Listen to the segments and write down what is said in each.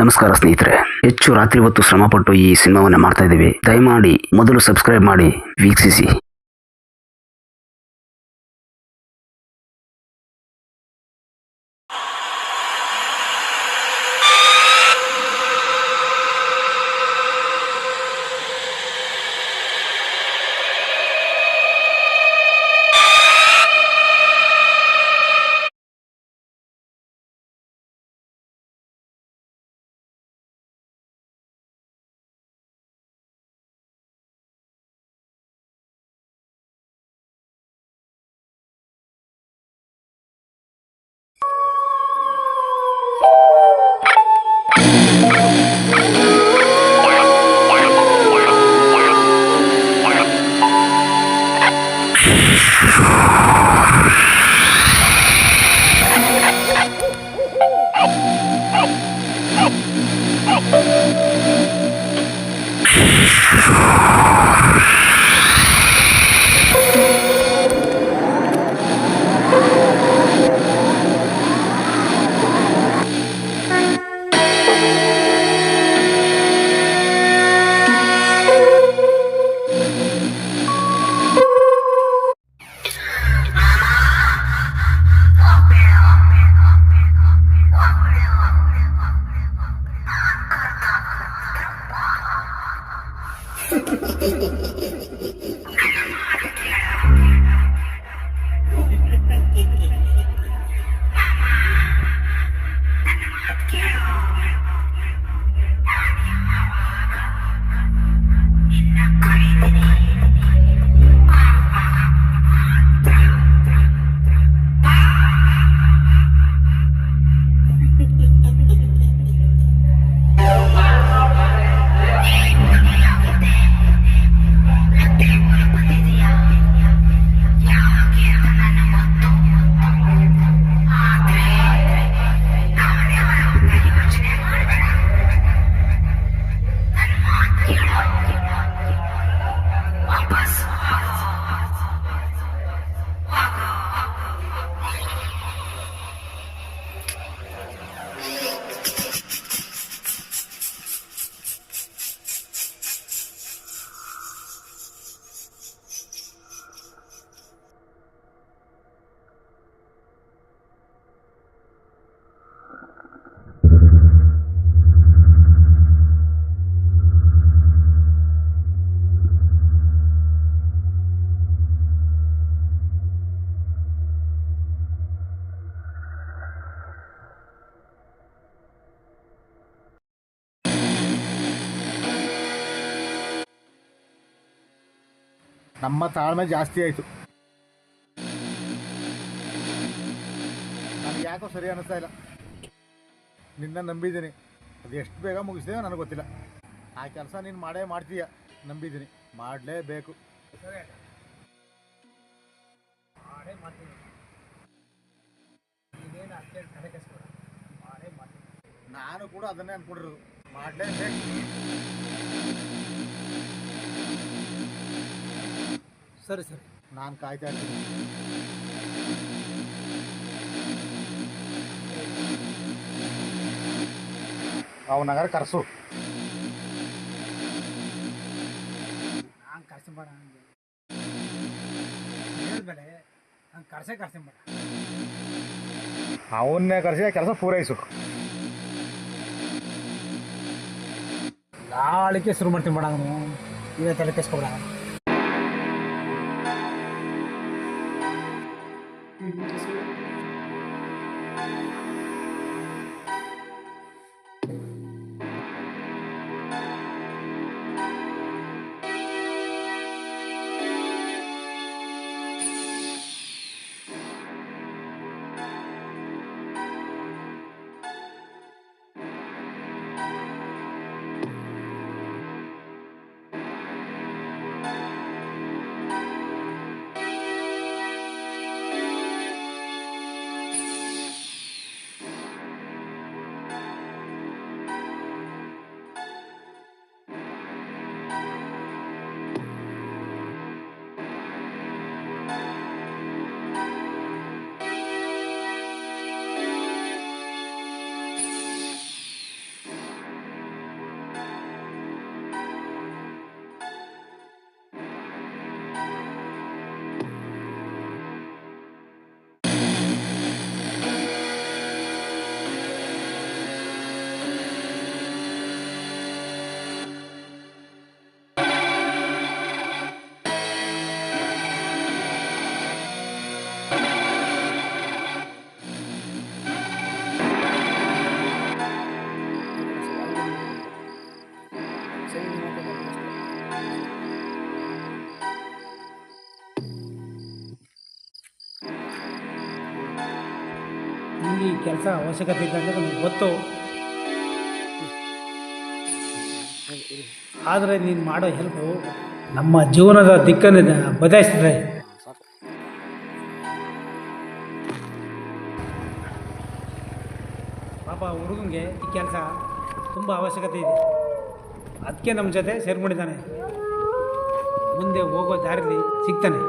ನಮಸ್ಕಾರ ಸ್ನೇಹಿತರೆ. ಹೆಚ್ಚು ರಾತ್ರಿ ಹೊತ್ತು ಶ್ರಮಪಟ್ಟು ಈ ಸಿನಿಮಾವನ್ನ ಮಾಡ್ತಾ ಇದ್ದೀವಿ. ದಯಮಾಡಿ ಮೊದಲು ಸಬ್ಸ್ಕ್ರೈಬ್ ಮಾಡಿ, ವೀಕ್ಷಿಸಿ. Aguas. ನಮ್ಮ ತಾಳ್ಮೆ ಜಾಸ್ತಿ ಆಯಿತು. ನನಗೆ ಯಾಕೋ ಸರಿ ಅನ್ನಿಸ್ತಾ ಇಲ್ಲ. ನಿನ್ನ ನಂಬಿದ್ದೀನಿ. ಅದು ಎಷ್ಟು ಬೇಗ ಮುಗಿಸಿದೆಯೋ ನನಗೆ ಗೊತ್ತಿಲ್ಲ. ಆ ಕೆಲಸ ನೀನು ಮಾಡೇ ಮಾಡ್ತೀಯ. ನಂಬಿದ್ದೀನಿ. ಮಾಡಲೇಬೇಕು. ನಾನು ಕೂಡ ಅದನ್ನೇ ಅಂದ್ಕೊಂಡಿರೋದು ಮಾಡಲೇಬೇಕು. ಸರಿ ಸರಿ. ನಾನು ಕಾಯ್ತಾ ಇರ್ತೀನಿ. ಅವನಗಾರ ಕರೆಸು. ನಾನು ಕರ್ಸಂಬೇಡ ಹಂಗೆ. ಹೇಳ್ಬೇಡ ನಾನು ಕರ್ಸೇ ಕರ್ಸಂಬೇಡ ಅವನ್ನೇ ಕರೆಸಿ ಕೆಲಸ ಪೂರೈಸು. ನಾಳಿಕೆ ಶುರು ಮಾಡ್ತೀನಿ ಬೇಡ ನಾನು ಇವೇ ತಲೆ Mm-hmm. Thank you. ಕೆಲಸ ಅವಶ್ಯಕತೆ ಇದೆ ಅಂತ ನನಗೆ ಗೊತ್ತು. ಆದರೆ ನೀನು ಮಾಡೋ ಹೆಲ್ಪು ನಮ್ಮ ಜೀವನದ ದಿಕ್ಕನ್ನು ಬದಲಾಯಿಸ್ತದೆ ಪಾಪ ಹುಡುಗನಿಗೆ ಈ ಕೆಲಸ ತುಂಬ ಅವಶ್ಯಕತೆ ಇದೆ. ಅದಕ್ಕೆ ನಮ್ಮ ಜೊತೆ ಸೇರ್ಕೊಂಡಿದ್ದಾನೆ. ಮುಂದೆ ಹೋಗೋ ದಾರಿಲಿ ಸಿಗ್ತಾನೆ.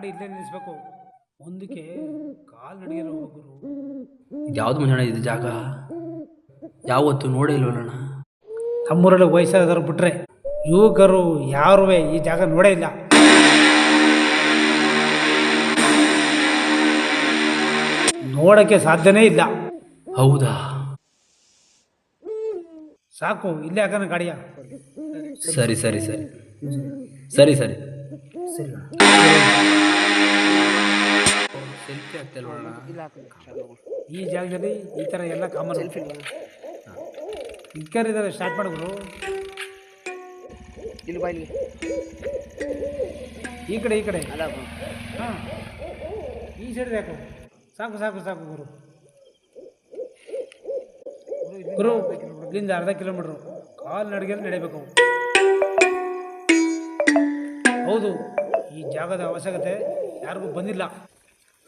ಗಾಡಿ ಇಲ್ಲೇ ನಿಲ್ಲಿಸ್ಬೇಕು. ಮುಂದಕ್ಕೆ ಕಾಲು ನಡಿಗೆಲ್ಲ ಹೋಗೋರು ಯಾವ್ದು ಮನೆ ಇದು ಜಾಗ? ಯಾವತ್ತು ನೋಡೇ ಇಲ್ವಲ್ಲಣ್ಣ ನಮ್ಮೂರಲ್ಲಿ ವಯಸ್ಸಾದವ್ರು ಬಿಟ್ರೆ ಯುವಕರು ಯಾರೂ ಈ ಜಾಗ ನೋಡೇ ಇಲ್ಲ. ನೋಡೋಕ್ಕೆ ಸಾಧ್ಯನೇ ಇಲ್ಲ. ಹೌದಾ? ಸಾಕು ಇಲ್ಲೇ ಹಾಕೋಣ ಗಾಡಿಯ. ಸರಿ ಸರಿ ಸರಿ. ಸರಿ ಸರಿ. ಸೆಲ್ಫಿ ಇಲ್ಲ ಈ ಜಾಗದಲ್ಲಿ ಈ ಥರ ಎಲ್ಲ ಕಾಮನ್ ಇದ್ದಾರೆ ಸ್ಟಾರ್ಟ್ ಮಾಡಿದ್ರು ಇಲ್ಲಿ ಬಾಯ್ಲಿ ಈ ಕಡೆ ಈ ಕಡೆ. ಅಲ್ಲ ಹಾಂ. ಈ ಸೈಡ್ ಯಾಕೆ? ಸಾಕು ಸಾಕು ಸಾಕು ಗುರು. ಗುರು ಇಲ್ಲಿಂದ ಅರ್ಧ ಕಿಲೋಮೀಟ್ರು ಕಾಲು ನಡಿಗೆಯಲ್ಲಿ ನಡಿಬೇಕು ಹೌದು. ಈ ಜಾಗದ ಅವಶ್ಯಕತೆ ಯಾರಿಗೂ ಬಂದಿಲ್ಲ.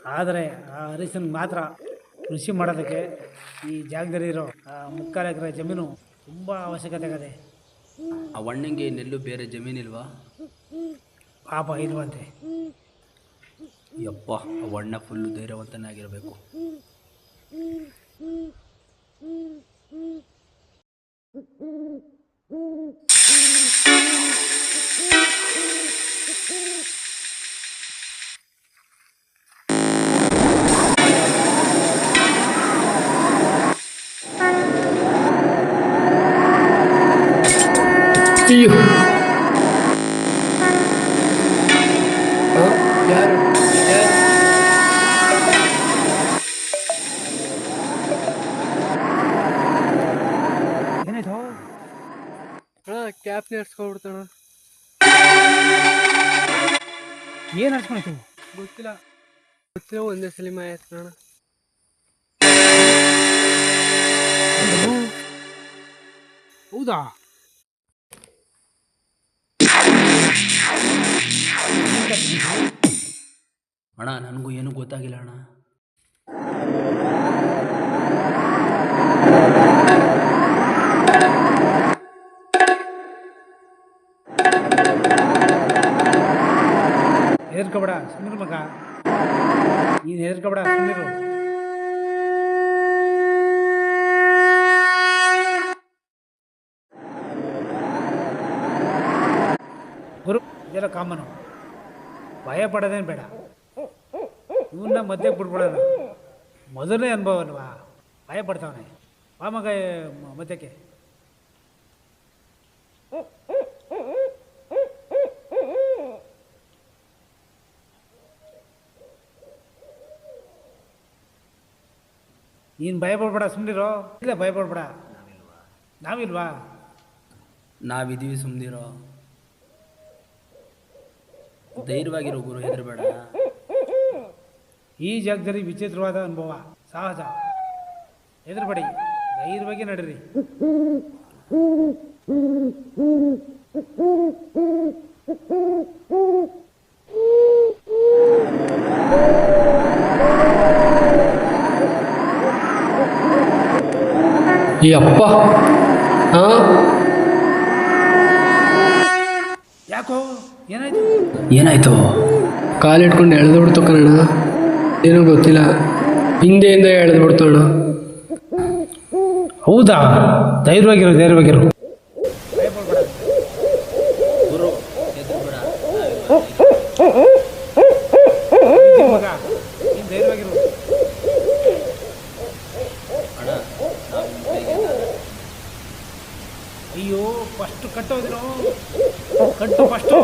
ಆದರೆ ಆ ಹರೀಶನ್ ಮಾತ್ರ ಕೃಷಿ ಮಾಡೋದಕ್ಕೆ ಈ ಜಾಗದಲ್ಲಿರೋ ಆ ಮುಕ್ಕಾಲು ಎಕರೆ ಜಮೀನು ತುಂಬ ಅವಶ್ಯಕತೆ ಇದೆ ಆ ಅಣ್ಣಂಗೆ ನೆಲ್ಲು ಬೇರೆ ಜಮೀನಿಲ್ವಾ? ಪಾಪ ಇಲ್ವಂತೆ. ಯಪ್ಪ ಆ ಒಣ್ಣ ಫುಲ್ಲು ಧೈರ್ಯವಂತನೇ ಆಗಿರಬೇಕು ಏನಾಯ್ತು ಕ್ಯಾಪ್ ನೆಡ್ಸ್ಕೊಬಿಡ್ತಾಣ ಏನು ಹಚ್ಕೊಳ್ತು ಗೊತ್ತಿಲ್ಲ. ಗೊತ್ತಿಲ್ಲ ಒಂದೇ ಸಲ ಆಯ್ತು ಅಣ್ಣ ಹೌದಾ? ಅಣ್ಣ, ನನಗೂ ಏನೂ ಗೊತ್ತಾಗಿಲ್ಲ ಅಣ್ಣ. ಹೆದರ್ಕೋಬೇಡ ಸುಮ್ಮನೆ ಮಗ. ನೀನು ಹೆದರ್ಕೋಬೇಡ ಸುಮ್ಮನಿರು ಗುರು, ಇದೆಲ್ಲ ಕಾಮನು. ಭಯ ಪಡೋದೇನು ಬೇಡ. ಇವನ್ನ ಮಧ್ಯೆ ಬಿಡ್ಬಿಡೋಣ ಮೊದಲನೇ ಅನುಭವ ಅಲ್ವಾ ಭಯ ಪಡ್ತಾವನೆ ಬಾ ಮಗ, ಮಧ್ಯಕ್ಕೆ. ನೀನು ಭಯ ಪಡ್ಬೇಡ ಸುಮ್ಮನಿರೋ ಇಲ್ಲ ಭಯ ಪಡ್ಬೇಡ ನಾವಿಲ್ವಾ? ನಾವಿದ್ದೀವಿ ಸುಮ್ಮನಿರೋ ಧೈರ್ಯವಾಗಿರೋ ಗುರು, ಹೆದರಬೇಡ. ಈ ಜಾಗದಲ್ಲಿ ವಿಚಿತ್ರವಾದ ಅನುಭವ ಸಹಜ. ಹೆದರ್ಬೇಡಿ ಧೈರ್ಯವಾಗಿ ನಡೀರಿ. ಅಪ್ಪ ಹಾಂ ಯಾಕೋ ಏನಾಯ್ತು? ಏನಾಯ್ತು? ಕಾಲಿಟ್ಕೊಂಡು ಎಳೆದು ಬಿಡ್ತು ಕಣ ಏನೂ ಗೊತ್ತಿಲ್ಲ. ಹಿಂದೆಯಿಂದ ಎಳೆದು ಬಿಡ್ತಾಳು ಹೌದಾ? ಧೈರ್ಯವಾಗಿರು ಧೈರ್ಯವಾಗಿರು. ಅಯ್ಯೋ ಫಸ್ಟ್ ಕಟ್ಟೋದಿರೋ ಕಟ್ಟು ಫಸ್ಟು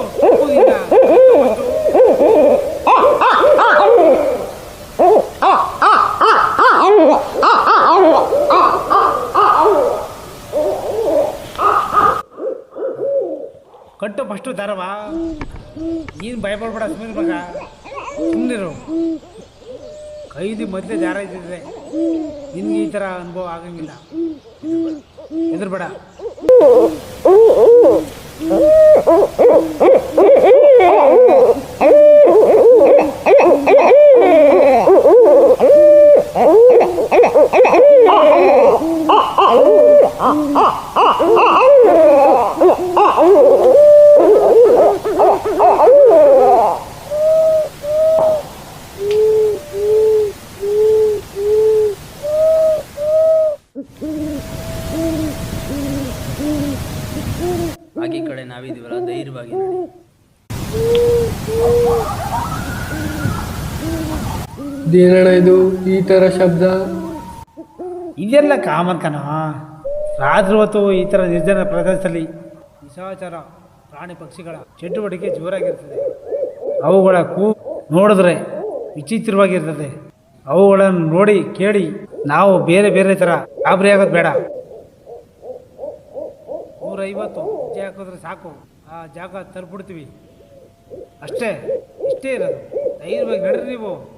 ದಾರವ ನೀನು ಭಯಪಡ್ಬೇಡ ಸುಮ್ಮನೆ ಮಗ ಸುಮ್ಮನಿರು ಕೈದಿ ಮಧ್ಯೆ ಜಾರ ಇದ್ದಿದ್ರೆ ನಿನ್ಗೆ ಈ ಥರ ಅನುಭವ ಆಗಂಗಿಲ್ಲ. ಹೆದರ್ಬೇಡ ಆಗಿ ಕಡೆ ನಾವಿದ್ದೀವಲ್ಲ ಧೈರ್ಯವಾಗಿ ನಡಿ ಇದೇನಣ್ಣ ಇದು ಈ ಥರ ಶಬ್ದ? ಇದೆಲ್ಲ ಕಾಮನ್ ಕಣ ರಾತ್ರಿ ಹೊತ್ತು ಈ ಥರ ನಿರ್ಜನ ಪ್ರದೇಶದಲ್ಲಿ ವಿಷಾಚಾರ ಪ್ರಾಣಿ ಪಕ್ಷಿಗಳ ಚಟುವಟಿಕೆ ಜೋರಾಗಿರ್ತದೆ. ಅವುಗಳ ಕೂ ನೋಡಿದ್ರೆ ವಿಚಿತ್ರವಾಗಿರ್ತದೆ. ಅವುಗಳನ್ನು ನೋಡಿ ಕೇಳಿ ನಾವು ಬೇರೆ ಬೇರೆ ಥರ ಗಾಬರಿ ಆಗೋದು ಬೇಡ. ನೂರೈವತ್ತು. ಹೆಜ್ಜೆ ಹಾಕಿದ್ರೆ ಸಾಕು. ಆ ಜಾಗ ತರ್ಬಿಡ್ತೀವಿ. ಅಷ್ಟೇ, ಇಷ್ಟೇ ಇರೋದು. ಧೈರ್ಯವಾಗಿ ನಡ್ರಿ ನೀವು.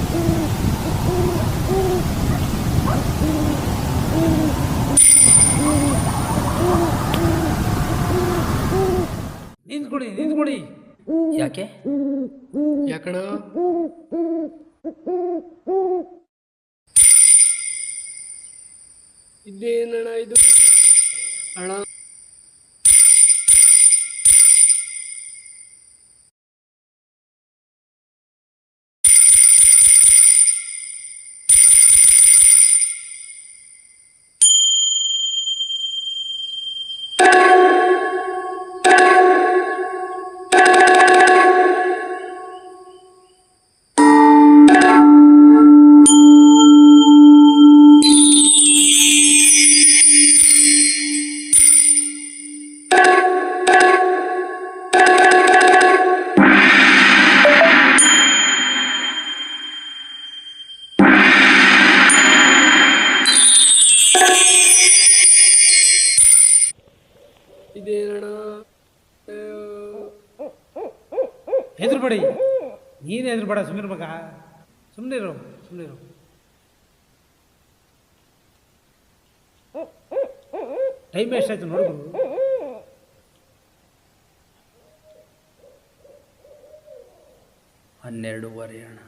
ನಿಂತ್ಕೊಡಿ ನಿಂತ್ಕೊಡಿ. ಯಾಕೆ? ಯಾಕಣ ಇದೇನಣ್ಣ ಇದು? ಅಣ್ಣ. ಇದೇನಣ್ಣ. ಹೆದರ್ಬೇಡಿ ನೀನು ಹೆದರ್ಬೇಡ ಸುಮ್ಮನೆ ಮಗ. ಸುಮ್ಮನಿರು ಸುಮ್ಮನಿರು ಟೈಮ್ ಎಷ್ಟಾಯ್ತು ನೋಡ್ಬೋದು ಹನ್ನೆರಡೂವರೆ ಅಣ್ಣ.